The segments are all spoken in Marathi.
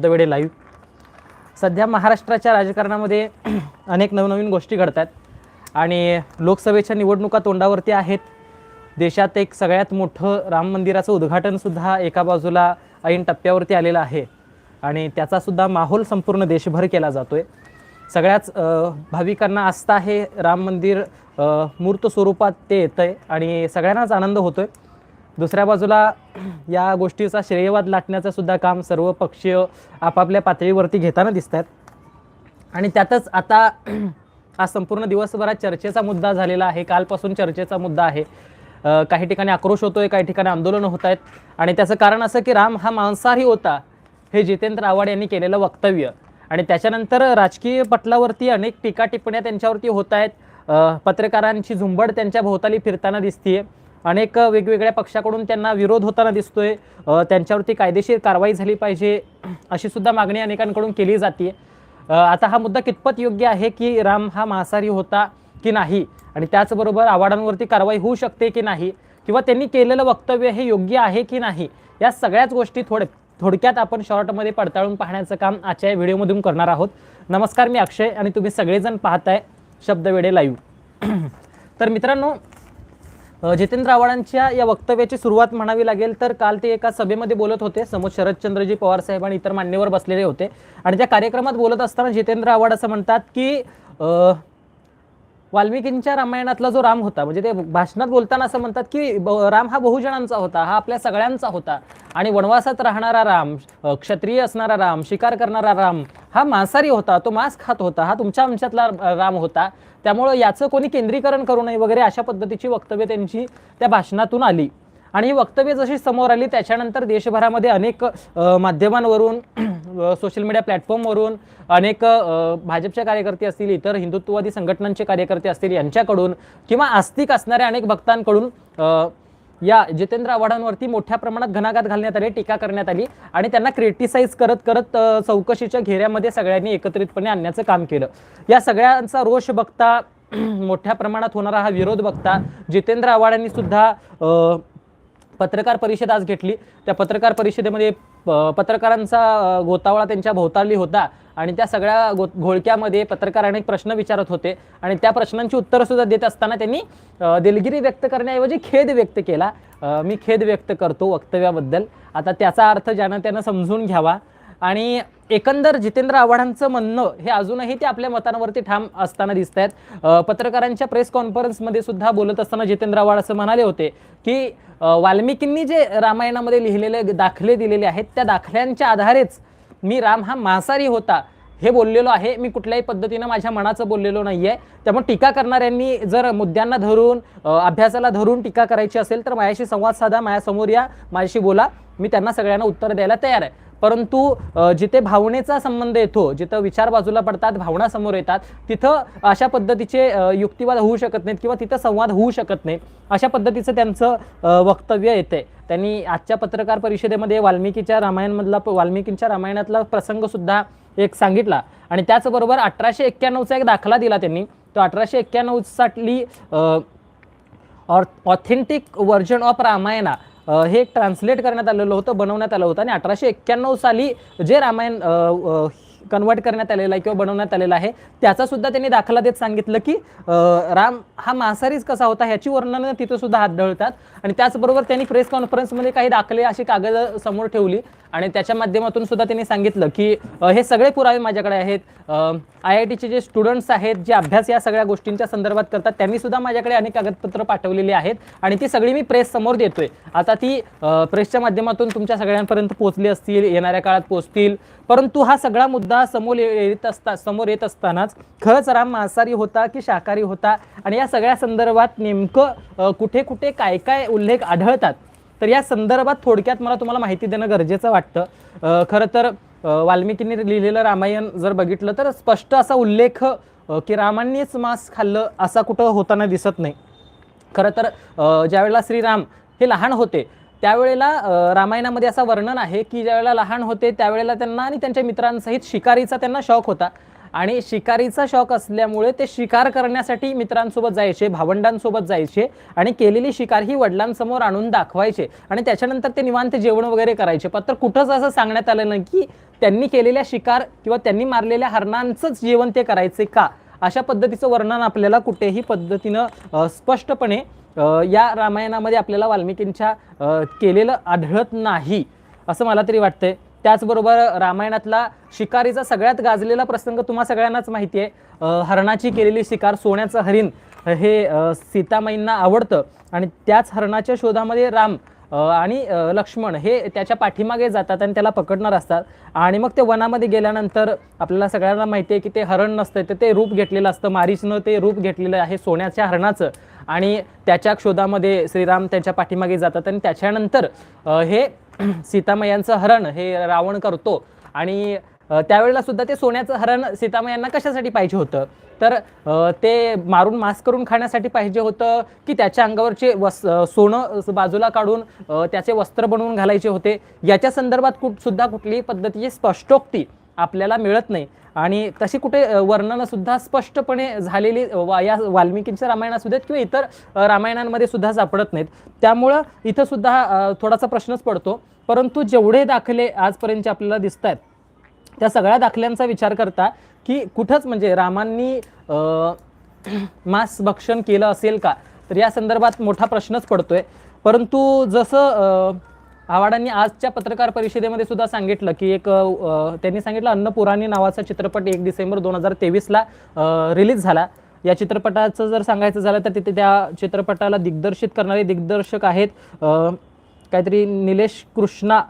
शब्दवेडे लाईव्ह सध्या महाराष्ट्राच्या राजकारणामध्ये अनेक नवनवीन गोष्टी घडतात आणि लोकसभेच्या निवडणुका तोंडावरती आहेत. देशात एक सगळ्यात मोठं राम मंदिराचं उद्घाटनसुद्धा एका बाजूला ऐन टप्प्यावरती आलेलं आहे. आणि त्याचासुद्धा माहोल संपूर्ण देशभर केला जातो आहे सगळ्याच भाविकांना आस्था आहे. राम मंदिर मूर्त स्वरूपात ते येतं आहे आणि सगळ्यांनाच आनंद होतो आहे दुसऱ्या बाजूला या गोष्टीचा श्रेयवाद लाटण्याचं सुद्धा काम सर्व पक्षीय आपापल्या पातळीवरती घेताना दिसत आहेत आणि त्यातच आता हा संपूर्ण दिवसभरात चर्चेचा मुद्दा झालेला आहे. कालपासून चर्चेचा मुद्दा आहे. काही ठिकाणी आक्रोश होतोय काही ठिकाणी आंदोलनं होत आहेत. आणि त्याचं कारण असं की राम हा मांसाहारी होता हे जितेंद्र आव्हाड यांनी केलेलं वक्तव्य. आणि त्याच्यानंतर राजकीय पटलावरती अनेक टीका टिप्पण्या त्यांच्यावरती होत आहेत. पत्रकारांची झुंबड त्यांच्या भोवताली फिरताना दिसतीये. अनेक वेगवेगळ्या पक्षाकडून त्यांना विरोध होताना दिसतोय. त्यांच्यावरती कायदेशीर कारवाई झाली पाहिजे अशी सुद्धा मागणी अनेकांकडून केली जाते आता हा मुद्दा कितपत योग्य आहे की राम हा मांसाहारी होता की नाही? आणि त्याचबरोबर आवाडांवरती कारवाई होऊ शकते की नाही? किंवा त्यांनी केलेलं वक्तव्य हे योग्य आहे की नाही? या सगळ्याच गोष्टी थोड थोडक्यात आपण शॉर्टमध्ये पडताळून पाहण्याचं काम आजच्या व्हिडिओमधून करणार आहोत. नमस्कार मी अक्षय आणि तुम्ही सगळेजण पाहताय शब्दवेडे लाईव्ह. तर मित्रांनो जितेंद्र आव्हाडांच्या या वक्तव्याची सुरुवात म्हणावी लागेल तर काल ते एका सभेमध्ये बोलत होते. समोर शरदचंद्रजी पवार साहेब आणि इतर मान्यवर बसलेले होते. आणि त्या कार्यक्रमात बोलत असताना जितेंद्र आव्हाड असं म्हणतात की वाल्मिकींच्या रामायणातला जो राम होता म्हणजे ते भाषणात बोलताना असं म्हणतात की ब- राम हा बहुजनांचा होता हा आपल्या सगळ्यांचा होता. आणि वनवासात राहणारा राम क्षत्रिय असणारा राम शिकार करणारा राम हा मांसाहारी होता तो मांस खात होता हा तुमच्या आमच्यातला राम होता. त्यामुळं याचं कोणी केंद्रीकरण करू नये वगैरे अशा पद्धतीची वक्तव्य त्यांची त्या भाषणातून आली. आणि ही वक्तव्य जशी समोर आली त्याच्यानंतर देशभरामध्ये अनेक माध्यमांवरून सोशल मीडिया प्लॅटफॉर्मवरून अनेक भाजपच्या भाजपचे कार्यकर्ते असतील इतर हिंदुत्ववादी संघटनांचे कार्यकर्ते असतील यांच्याकडून किंवा आस्तिक असणाऱ्या अनेक भक्तांकडून या जितेंद्र आव्हाडांवरती मोठ्या प्रमाणात घणाघात घालण्यात आली टीका करण्यात आली आणि त्यांना क्रिटिसाइज करत करत चौकशीच्या घेऱ्यामध्ये सगळ्यांनी एकत्रितपणे आणण्याचं काम केलं. या सगळ्यांचा रोष बघता मोठ्या प्रमाणात होणारा हा विरोध बघता जितेंद्र आव्हाडांनी सुद्धा पत्रकार परिषद आज घेतली. त्या पत्रकार परिषदेमध्ये प- पत्रकारांचा गोतावळा त्यांच्या भोवताली होता आणि त्या सगळ्या गो घोळक्यामध्ये पत्रकार अनेक प्रश्न विचारत होते आणि त्या प्रश्नांची उत्तरं सुद्धा देत असताना त्यांनी दिलगिरी व्यक्त करण्याऐवजी खेद व्यक्त केला. मी खेद व्यक्त करतो वक्तव्याबद्दल. आता त्याचा अर्थ ज्यानं त्यानं समजून घ्यावा आणि एकंदर जितेंद्र आव्हाडांचं म्हणणं हे अजूनही ते आपल्या मतांवरती ठाम असताना दिसत आहेत पत्रकारांच्या प्रेस कॉन्फरन्समध्ये सुद्धा बोलत असताना जितेंद्र आव्हाड असं म्हणाले होते की वाल्मिकींनी जे रामायणामध्ये लिहिलेले दाखले दिलेले आहेत त्या दाखल्यांच्या आधारेच मी राम हा मांसाहारी होता हे बोललेलो आहे. मी कुठल्याही पद्धतीनं माझ्या मनाचं बोललेलो नाही आहे त्यामुळे टीका करणाऱ्यांनी जर मुद्द्यांना धरून अभ्यासाला धरून टीका करायची असेल तर माझ्याशी संवाद साधा माझ्यासमोर या माझ्याशी बोला. मी त्यांना सगळ्यांना उत्तर द्यायला तयार आहे. परंतु जिथे भावनेचा संबंध येतो जिथं विचार बाजूला पडतात भावना समोर येतात तिथं अशा पद्धतीचे युक्तिवाद होऊ शकत नाहीत किंवा तिथं संवाद होऊ शकत नाही अशा पद्धतीचं त्यांचं वक्तव्य येते. त्यांनी आजच्या पत्रकार परिषदेमध्ये वाल्मिकीच्या रामायणमधला वाल्मिकींच्या रामायणातला प्रसंगसुद्धा एक सांगितला. आणि त्याचबरोबर अठराशे एक्क्याण्णवचा एक दाखला दिला त्यांनी. तो अठराशे एक्क्याण्णव साठली ऑथेंटिक व्हर्जन ऑफ रामायणा हे एक ट्रान्सलेट करण्यात आलेलं होतं बनवण्यात आलं होतं. आणि अठराशे एक्क्याण्णव साली जे रामायण कन्वर्ट करण्यात आलेला आहे किंवा बनवण्यात आलेला आहे त्याचा सुद्धा त्यांनी दाखला देत सांगितलं की राम हा मांसाहारीच कसा होता ह्याची वर्णनं तिथंसुद्धा सुद्धा आणि त्याचबरोबर त्यांनी प्रेस कॉन्फरन्समध्ये काही दाखले अशी कागद समोर ठेवली. आणि त्याच्या माध्यमातून सुद्धा त्यांनी सांगितलं की हे सगळे पुरावे माझ्याकडे आहेत. आय आय टीचे जे स्टुडंट्स आहेत जे अभ्यास या सगळ्या गोष्टींच्या संदर्भात करतात त्यांनी सुद्धा माझ्याकडे अनेक कागदपत्र पाठवलेली आहेत. आणि ती सगळी मी प्रेस समोर देतोय. आता ती प्रेसच्या माध्यमातून तुमच्या सगळ्यांपर्यंत पोहोचली असतील येणाऱ्या काळात पोहोचतील. परंतु हा सगळा मुद्दा समोर ये- येत असता समोर येत असतानाच खरंच राम मांसाहारी होता की शाकाहारी होता? आणि या सगळ्या संदर्भात नेमकं कुठे कुठे काय काय उल्लेख आढळतात? तर या संदर्भात थोडक्यात मला तुम्हाला माहिती देणं गरजेचं वाटतं. खरं तर वाल्मिकींनी लिहिलेलं रामायण जर बघितलं तर स्पष्ट असा उल्लेख की रामांनीच मांस खाल्लं असा कुठं होताना दिसत नाही. खरं तर ज्यावेळेला श्रीराम हे लहान होते त्यावेळेला रामायणामध्ये असं वर्णन आहे की ज्यावेळेला लहान होते त्यावेळेला त्यांना आणि त्यांच्या मित्रांसहित शिकारीचा त्यांना शौक होता. आणि शिकारीचा शौक असल्यामुळे ते शिकार करण्यासाठी मित्रांसोबत जायचे भावंडांसोबत जायचे आणि केलेली शिकार ही वडिलांसमोर आणून दाखवायचे. आणि त्याच्यानंतर ते निवांत जेवण वगैरे करायचे. मात्र कुठंच असं सांगण्यात आलं नाही की त्यांनी केलेल्या शिकार किंवा त्यांनी मारलेल्या हरणांचंच जेवण ते करायचे का? अशा पद्धतीचं वर्णन आपल्याला कुठेही पद्धतीनं स्पष्टपणे या रामायणामध्ये आपल्याला वाल्मिकींच्या केलेलं आढळत नाही असं मला तरी वाटतंय. त्याचबरोबर रामायणातला शिकारीचा सगळ्यात गाजलेला प्रसंग तुम्हा सगळ्यांनाच माहिती आहे हरणाची केलेली शिकार सोन्याचं हरिण हे सीतामाईंना आवडतं. आणि त्याच हरणाच्या शोधामध्ये राम आणि लक्ष्मण हे त्याच्या पाठीमागे जातात आणि त्याला पकडणार असतात. आणि मग ते वनामध्ये गेल्यानंतर आपल्याला सगळ्यांना माहिती आहे की ते हरण नसतं तर ते रूप घेतलेलं असतं. मारीचनं ते रूप घेतलेलं आहे सोन्याच्या हरणाचं. आणि त्याच्या शोधामध्ये श्रीराम त्यांच्या पाठीमागे जातात आणि त्याच्यानंतर हे सीतामयांचं हरण हे रावण करतो. आणि त्यावेळेला सुद्धा ते सोन्याचं हरण सीतामयांना कशासाठी पाहिजे होतं? तर ते मारून मांस करून खाण्यासाठी पाहिजे होतं की त्याच्या अंगावरचे वस सोनं बाजूला काढून त्याचे वस्त्र बनवून घालायचे होते? याच्या संदर्भात कुठ सुद्धा कुठलीही पद्धतीची स्पष्टोक्ती आपल्याला मिळत नाही. आणि तशी कुठे वर्णनंसुद्धा स्पष्टपणे झालेली वा- या वाल्मिकींच्या रामायणासुद्धा किंवा इतर रामायणांमध्ये सुद्धा सापडत नाहीत. त्यामुळं इथं सुद्धा थोडासा प्रश्नच पडतो. परंतु जेवढे दाखले आजपर्यंतचे आपल्याला दिसत आहेत त्या सगळ्या दाखल्यांचा विचार करता की कुठंच म्हणजे रामांनी मांस भक्षण केलं असेल का तर या संदर्भात मोठा प्रश्नच पडतोय. परंतु जसं आव्हाडांनी आजच्या पत्रकार परिषदेमध्ये सुद्धा सांगितलं की एक त्यांनी सांगितलं अन्नपुराणी नावाचा चित्रपट एक डिसेंबर दोन हजार तेवीसला रिलीज झाला. या चित्रपटाचं जर सांगायचं झालं तर तिथे त्या चित्रपटाला दिग्दर्शित करणारे दिग्दर्शक आहेत काहीतरी निलेश कृष्णा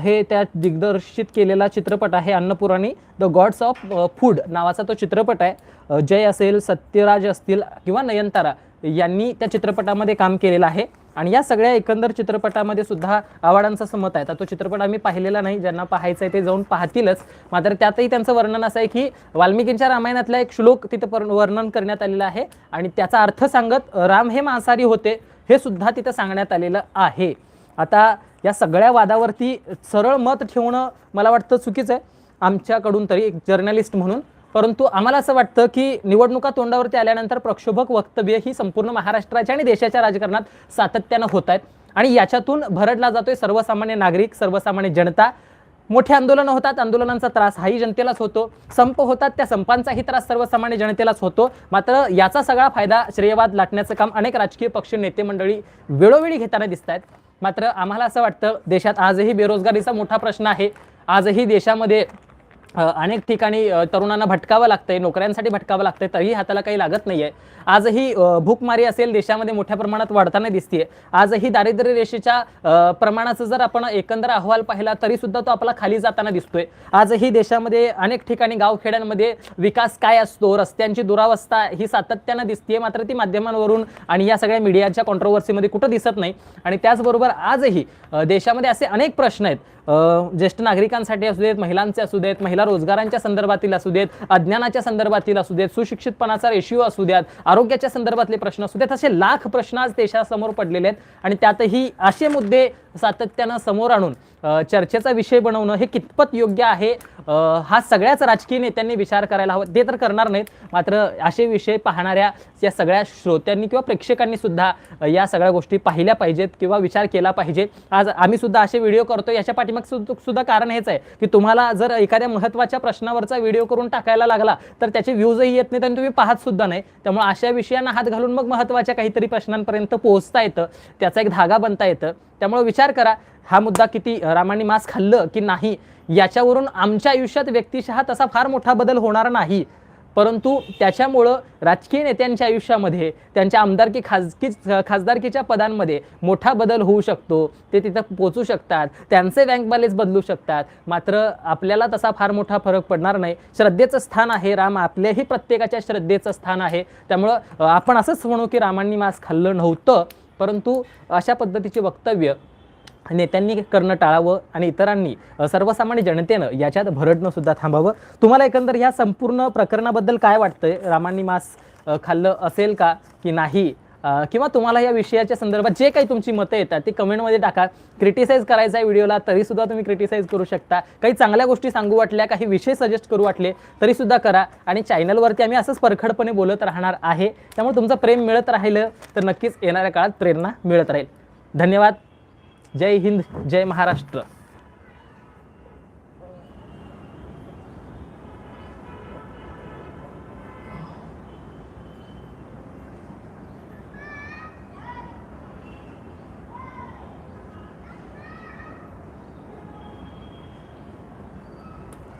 हे त्या दिग्दर्शित केलेला चित्रपट आहे Annapoorani the gods of food नावाचा तो चित्रपट आहे. जय असेल सत्यराज असतील किंवा नयनतारा यांनी त्या चित्रपटामध्ये काम केलेलं आहे. आणि या सगळ्या एकंदर चित्रपटामध्ये सुद्धा आव्हाडांचं समत आहे. आता तो चित्रपट आम्ही पाहिलेला नाही. ज्यांना पाहायचं आहे ते जाऊन पाहतीलच. मात्र त्यातही त्यांचं वर्णन असं आहे की वाल्मिकींच्या रामायणातला एक श्लोक तिथं पर- वर्णन करण्यात आलेला आहे. आणि त्याचा अर्थ सांगत राम हे मांसाहारी होते. हे सुद्धा तिथं सांगण्यात आलेलं आहे. आता या सगळ्या वादावरती सरळ मत ठेवणं मला वाटतं चुकीचं आहे. आमच्याकडून तरी एक जर्नलिस्ट म्हणून परंतु आम्हाला असं वाटतं की निवडणुका तोंडावरती आल्यानंतर प्रक्षोभक वक्तव्य ही संपूर्ण महाराष्ट्राच्या आणि देशाच्या राजकारणात सातत्यानं होत आहेत. आणि याच्यातून भरडला जातोय सर्वसामान्य नागरिक सर्वसामान्य जनता. मोठे आंदोलनं होतात आंदोलनांचा त्रास हाही जनतेलाच होतो. संप होतात त्या संपांचाही त्रास सर्वसामान्य जनतेलाच होतो. मात्र याचा सगळा फायदा श्रेयवाद लाटण्याचं काम अनेक राजकीय पक्ष नेते मंडळी वेळोवेळी घेताना दिसत आहेत. मात्र आम्हाला असं वाटतं देशात आजही बेरोजगारीचा मोठा प्रश्न आहे. आजही देशामध्ये अनेक ठिकाणी तरुणांना भटकावं लागतंय नोकऱ्यांसाठी भटकावं लागतंय तरीही हाताला काही लागत नाही आहे आजही भूकमारी असेल देशामध्ये मोठ्या प्रमाणात वाढताना दिसतीये. आजही दारिद्र्य रेषेच्या प्रमाणाचं जर आपण एकंदर अहवाल पाहिला तरी सुद्धा तो आपला खाली जाताना दिसतोय. आजही देशामध्ये अनेक ठिकाणी गावखेड्यांमध्ये विकास काय असतो रस्त्यांची दुरावस्था ही सातत्यानं दिसतीये मात्र ती माध्यमांवरून आणि या सगळ्या मीडियाच्या कॉन्ट्रोवर्सीमध्ये कुठं दिसत नाही. आणि त्याचबरोबर आजही देशामध्ये असे अनेक प्रश्न आहेत. ज्येष्ठ नागरिकांसाठी असू देत महिलांचे असू देत महिला रोजगारांच्या संदर्भातील असू देत अज्ञानाच्या संदर्भातील असू देत सुशिक्षितपणाचा रेशिओ असू द्यात आरोग्याच्या संदर्भातले प्रश्न असू देत असे लाख प्रश्न आज देशासमोर पडलेले आहेत. आणि त्यातही असे मुद्दे सातत्यानं समोर आणून चर्चेचा विषय बनवणं हे कितपत योग्य आहे? हा सगळ्याच राजकीय नेत्यांनी विचार करायला हवा. ते तर करणार नाहीत. मात्र असे विषय पाहणाऱ्या या सगळ्या श्रोत्यांनी किंवा प्रेक्षकांनी सुद्धा या सगळ्या गोष्टी पाहिल्या पाहिजेत किंवा विचार केला पाहिजे. आज आम्ही सुद्धा असे व्हिडिओ करतो याच्या पाठीमाग सुद्धा सुद्धा कारण हेच आहे की तुम्हाला जर एखाद्या महत्त्वाच्या प्रश्नावरचा व्हिडिओ करून टाकायला लागला तर त्याचे व्ह्यूजही येत नाहीत आणि तुम्ही पाहत सुद्धा नाही. त्यामुळे अशा विषयांना हात घालून मग महत्त्वाच्या काहीतरी प्रश्नांपर्यंत पोहोचता येतं. त्याचा एक धागा बनता येतं. त्यामुळे विचार करा हा मुद्दा किती रामांनी मांस खाल्लं की नाही याच्यावरून आमच्या आयुष्यात व्यक्तिशः तसा फार मोठा बदल होणार नाही. परंतु त्याच्यामुळं राजकीय नेत्यांच्या आयुष्यामध्ये त्यांच्या आमदारकी खाजगी खासदारकीच्या पदांमध्ये मोठा बदल होऊ शकतो. ते तिथं पोचू शकतात त्यांचे बँक बॅलेन्स बदलू शकतात. मात्र आपल्याला तसा फार मोठा फरक पडणार नाही. श्रद्धेचं स्थान आहे राम आपल्याही प्रत्येकाच्या श्रद्धेचं स्थान आहे. त्यामुळं आपण असंच म्हणू की रामांनी मांस खाल्लं नव्हतं. परंतु अशा पद्धतीचे वक्तव्य नेत्यांनी करणं टाळावं आणि इतरांनी सर्वसामान्य जनतेनं याच्यात भरडणं सुद्धा थांबावं. तुम्हाला एकंदर या संपूर्ण प्रकरणाबद्दल काय वाटतंय? रामांनी मांस खाल्लं असेल का की नाही? किंवा तुम्हाला या विषयाच्या संदर्भात जे काही तुमची मतं येतात ती कमेंटमध्ये टाका. क्रिटिसाईज करायचं आहे व्हिडिओला तरीसुद्धा तुम्ही क्रिटिसाईज करू शकता. काही चांगल्या गोष्टी सांगू वाटल्या काही विषय सजेस्ट करू वाटले तरीसुद्धा करा. आणि चॅनलवरती आम्ही असंच परखडपणे बोलत राहणार आहे. त्यामुळे तुमचं प्रेम मिळत राहिलं तर नक्कीच येणाऱ्या काळात प्रेरणा मिळत राहील. धन्यवाद. जय हिंद जय महाराष्ट्र.